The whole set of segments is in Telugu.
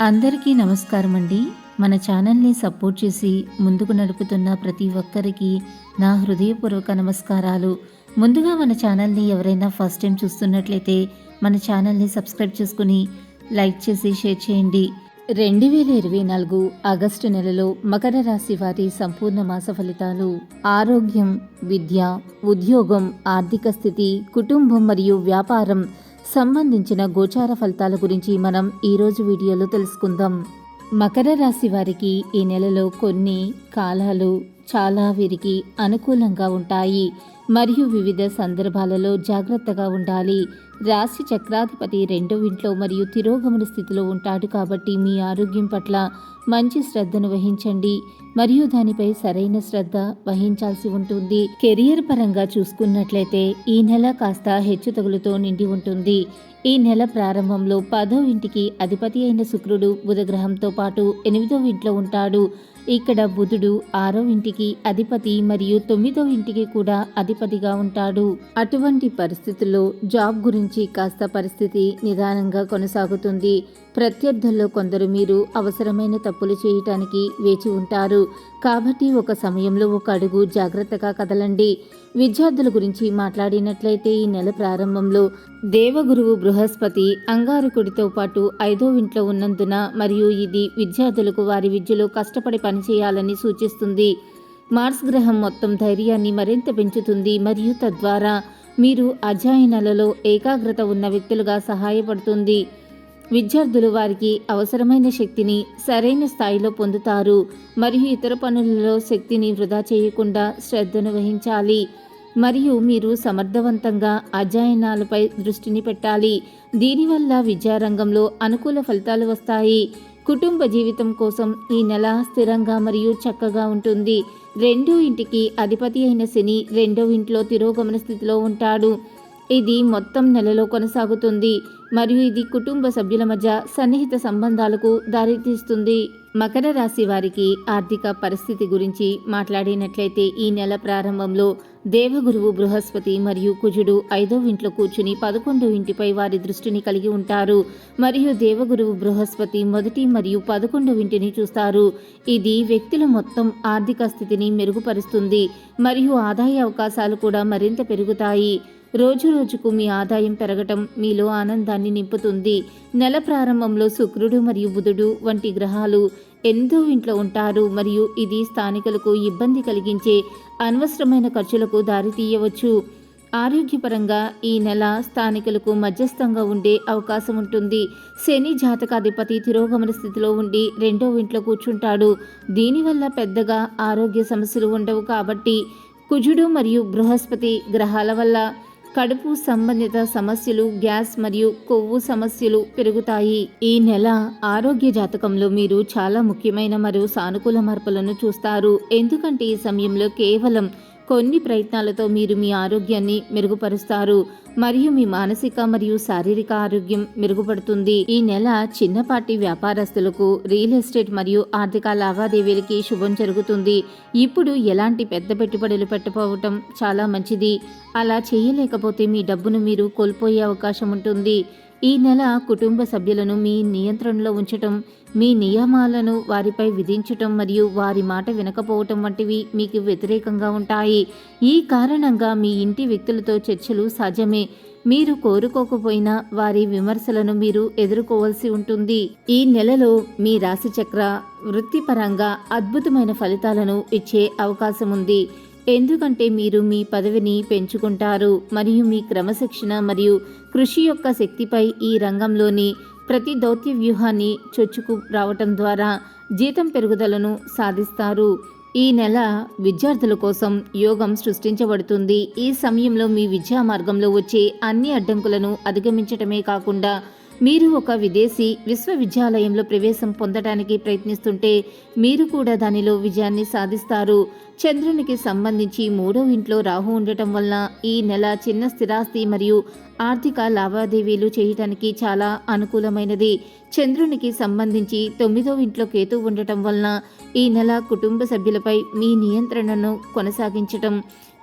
అందరికీ నమస్కారం అండి మన ఛానల్ని సపోర్ట్ చేసి ముందుకు నడుపుతున్న ప్రతి ఒక్కరికి నా హృదయపూర్వక నమస్కారాలు. ముందుగా మన ఛానల్ని ఎవరైనా ఫస్ట్ టైం చూస్తున్నట్లయితే మన ఛానల్ని సబ్స్క్రైబ్ చేసుకుని లైక్ చేసి షేర్ చేయండి. రెండు వేల ఇరవై నాలుగు ఆగస్టు నెలలో మకర రాశి వారి సంపూర్ణ మాస ఫలితాలు ఆరోగ్యం విద్య ఉద్యోగం ఆర్థిక స్థితి కుటుంబం మరియు వ్యాపారం సంబంధించిన గోచార ఫలితాల గురించి మనం ఈరోజు వీడియోలో తెలుసుకుందాం. మకర రాశి వారికి ఈ నెలలో కొన్ని కాలాలు చాలా వీరికి అనుకూలంగా ఉంటాయి. మరియు వివిధ సందర్భాలలో జాగ్రత్తగా ఉండాలి. రాశి చక్రాధిపతి రెండో ఇంట్లో మరియు తిరోగమన స్థితిలో ఉంటాడు కాబట్టి మీ ఆరోగ్యం పట్ల మంచి శ్రద్ధను వహించండి. మరియు దానిపై సరైన శ్రద్ధ వహించాల్సి ఉంటుంది. కెరియర్ పరంగా చూసుకున్నట్లయితే ఈ నెల కాస్త హెచ్చుతగులతో నిండి ఉంటుంది. ఈ నెల ప్రారంభంలో పదో ఇంటికి అధిపతి అయిన శుక్రుడు బుధగ్రహంతో పాటు ఎనిమిదో ఇంట్లో ఉంటాడు. ఇక్కడ బుధుడు ఆరో ఇంటికి అధిపతి మరియు తొమ్మిదో ఇంటికి కూడా అధిపతిగా ఉంటాడు. అటువంటి పరిస్థితుల్లో జాబ్ గురించి కాస్త పరిస్థితి నిదానంగా కొనసాగుతుంది. ప్రత్యర్థుల్లో కొందరు మీరు అవసరమైన తప్పులు చేయటానికి వేచి ఉంటారు. కాబట్టి ఒక సమయంలో ఒక అడుగు జాగ్రత్తగా కదలండి. విద్యార్థుల గురించి మాట్లాడినట్లయితే ఈ నెల ప్రారంభంలో దేవగురువు బృహస్పతి అంగారకుడితో పాటు ఐదో ఇంట్లో ఉన్నందున మరియు ఇది విద్యార్థులకు వారి విద్యలో కష్టపడి పనిచేయాలని సూచిస్తుంది. మార్స్ గ్రహం మొత్తం ధైర్యాన్ని మరింత పెంచుతుంది మరియు తద్వారా మీరు అధ్యయనాలలో ఏకాగ్రత ఉన్న వ్యక్తులుగా సహాయపడుతుంది. విద్యార్థులు వారికి అవసరమైన శక్తిని సరైన స్థాయిలో పొందుతారు. మరియు ఇతర పనులలో శక్తిని వృధా చేయకుండా శ్రద్ధను వహించాలి. మరియు మీరు సమర్థవంతంగా అధ్యయనాలపై దృష్టిని పెట్టాలి. దీనివల్ల విద్యారంగంలో అనుకూల ఫలితాలు వస్తాయి. కుటుంబ జీవితం కోసం ఈ నెల స్థిరంగా మరియు చక్కగా ఉంటుంది. రెండో ఇంటికి అధిపతి అయిన శని రెండో ఇంట్లో తిరోగమన స్థితిలో ఉంటాడు. ఇది మొత్తం నెలలో కొనసాగుతుంది. మరియు ఇది కుటుంబ సభ్యుల మధ్య సన్నిహిత సంబంధాలకు దారితీస్తుంది. మకర రాశి వారికి ఆర్థిక పరిస్థితి గురించి మాట్లాడినట్లయితే ఈ నెల ప్రారంభంలో దేవగురువు బృహస్పతి మరియు కుజుడు ఐదో ఇంట్లో కూర్చుని పదకొండో ఇంటిపై వారి దృష్టిని కలిగి ఉంటారు. మరియు దేవగురువు బృహస్పతి మొదటి మరియు పదకొండో ఇంటిని చూస్తారు. ఇది వ్యక్తుల మొత్తం ఆర్థిక స్థితిని మెరుగుపరుస్తుంది. మరియు ఆదాయ అవకాశాలు కూడా మరింత పెరుగుతాయి. రోజు రోజుకు మీ ఆదాయం పెరగటం మీలో ఆనందాన్ని నింపుతుంది. నెల ప్రారంభంలో శుక్రుడు మరియు బుధుడు వంటి గ్రహాలు ఎంతో ఇంట్లో ఉంటారు మరియు ఇది స్థానికులకు ఇబ్బంది కలిగించే అనవసరమైన ఖర్చులకు దారితీయవచ్చు ఆరోగ్యపరంగా ఈ నెల స్థానికులకు మధ్యస్థంగా ఉండే అవకాశం ఉంటుంది. శని జాతకాధిపతి తిరోగమన స్థితిలో ఉండి రెండో ఇంట్లో కూర్చుంటాడు. దీనివల్ల పెద్దగా ఆరోగ్య సమస్యలు ఉండవు కాబట్టి కుజుడు మరియు బృహస్పతి గ్రహాల వల్ల కడుపు సంబంధిత సమస్యలు గ్యాస్ మరియు కొవ్వు సమస్యలు పెరుగుతాయి. ఈ నెల ఆరోగ్య జాతకంలో మీరు చాలా ముఖ్యమైన మరియు సానుకూల మార్పులను చూస్తారు. ఎందుకంటే ఈ సమయంలో కేవలం కొన్ని ప్రయత్నాలతో మీరు మీ ఆరోగ్యాన్ని మెరుగుపరుస్తారు మరియు మీ మానసిక మరియు శారీరక ఆరోగ్యం మెరుగుపడుతుంది. ఈ నెల చిన్నపాటి వ్యాపారస్తులకు రియల్ ఎస్టేట్ మరియు ఆర్థిక లావాదేవీలకి శుభం జరుగుతుంది. ఇప్పుడు ఎలాంటి పెద్ద పెట్టుబడులు పెట్టపోవటం చాలా మంచిది. అలా చేయలేకపోతే మీ డబ్బును మీరు కోల్పోయే అవకాశం ఉంటుంది. ఈ నెల కుటుంబ సభ్యులను మీ నియంత్రణలో ఉంచటం మీ నియమాలను వారిపై విధించటం మరియు వారి మాట వినకపోవటం వంటివి మీకు వ్యతిరేకంగా ఉంటాయి. ఈ కారణంగా మీ ఇంటి వ్యక్తులతో చర్చలు సాధ్యమే. మీరు కోరుకోకపోయినా వారి విమర్శలను మీరు ఎదుర్కోవాల్సి ఉంటుంది. ఈ నెలలో మీ రాశిచక్ర వృత్తిపరంగా అద్భుతమైన ఫలితాలను ఇచ్చే అవకాశం ఉంది. ఎందుకంటే మీరు మీ పదవిని పెంచుకుంటారు మరియు మీ క్రమశిక్షణ మరియు కృషి యొక్క శక్తిపై ఈ రంగంలోని ప్రతి దౌత్య వ్యూహాన్ని చొచ్చుకు రావటం ద్వారా జీతం పెరుగుదలను సాధిస్తారు. ఈ నెల విద్యార్థుల కోసం యోగం సృష్టించబడుతుంది. ఈ సమయంలో మీ విద్యా మార్గంలో వచ్చే అన్ని అడ్డంకులను అధిగమించటమే కాకుండా మీరు ఒక విదేశీ విశ్వవిద్యాలయంలో ప్రవేశం పొందడానికి ప్రయత్నిస్తుంటే మీరు కూడా దానిలో విజయాన్ని సాధిస్తారు. చంద్రునికి సంబంధించి మూడో ఇంట్లో రాహు ఉండటం వలన ఈ నెల చిన్న స్థిరాస్తి మరియు ఆర్థిక లావాదేవీలు చేయటానికి చాలా అనుకూలమైనది. చంద్రునికి సంబంధించి తొమ్మిదో ఇంట్లో కేతు ఉండటం వలన ఈ నెల కుటుంబ సభ్యులపై మీ నియంత్రణను కొనసాగించటం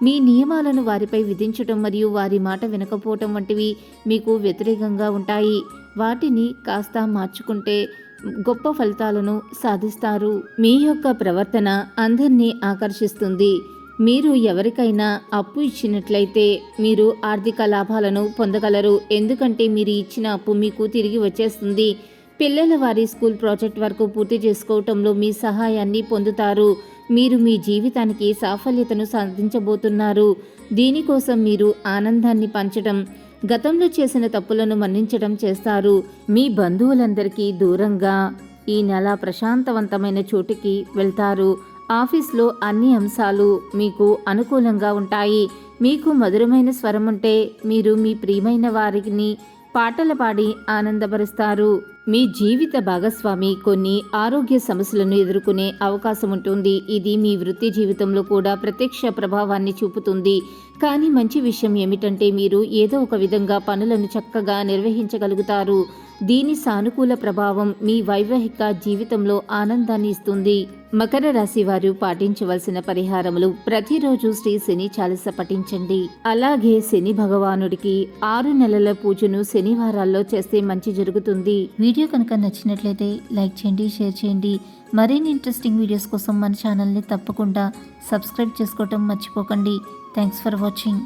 మీ నియమాలను వారిపై విధించటం మరియు వారి మాట వినకపోవటం వంటివి మీకు వ్యతిరేకంగా ఉంటాయి. వాటిని కాస్త మార్చుకుంటే గొప్ప ఫలితాలను సాధిస్తారు. మీ యొక్క ప్రవర్తన అందరినీ ఆకర్షిస్తుంది. మీరు ఎవరికైనా అప్పు ఇచ్చినట్లయితే మీరు ఆర్థిక లాభాలను పొందగలరు. ఎందుకంటే మీరు ఇచ్చిన అప్పు మీకు తిరిగి వచ్చేస్తుంది. పిల్లల వారి స్కూల్ ప్రాజెక్ట్ వరకు పూర్తి చేసుకోవటంలో మీ సహాయాన్ని పొందుతారు. మీరు మీ జీవితానికి సాఫల్యతను సాధించబోతున్నారు. దీనికోసం మీరు ఆనందాన్ని పంచడం గతంలో చేసిన తప్పులను మన్నించడం చేస్తారు. మీ బంధువులందరికీ దూరంగా ఈ నెల ప్రశాంతవంతమైన చోటుకి వెళ్తారు. ఆఫీస్లో అన్ని అంశాలు మీకు అనుకూలంగా ఉంటాయి. మీకు మధురమైన స్వరం ఉంటే మీరు మీ ప్రియమైన వారిని పాటలు పాడి ఆనందపరుస్తారు. మీ జీవిత భాగస్వామి కొన్ని ఆరోగ్య సమస్యలను ఎదుర్కొనే అవకాశం ఉంటుంది. ఇది మీ వృత్తి జీవితంలో కూడా ప్రత్యక్ష ప్రభావాన్ని చూపుతుంది. కానీ మంచి విషయం ఏమిటంటే మీరు ఏదో ఒక విధంగా పనులను చక్కగా నిర్వహించగలుగుతారు. దీని సానుకూల ప్రభావం మీ వైవాహిక జీవితంలో ఆనందాన్ని ఇస్తుంది. మకర రాశి వారు పాటించవలసిన పరిహారములు ప్రతిరోజు శ్రీ శని చాలిస పఠించండి. అలాగే శని భగవానుడికి ఆరు నెలల పూజను శనివారాల్లో చేస్తే మంచి జరుగుతుంది. వీడియో కనుక నచ్చినట్లయితే లైక్ చేయండి షేర్ చేయండి. మరిన్ని ఇంట్రెస్టింగ్ వీడియోస్ కోసం మన ఛానల్ని తప్పకుండా సబ్స్క్రైబ్ చేసుకోవటం మర్చిపోకండి. Thanks for watching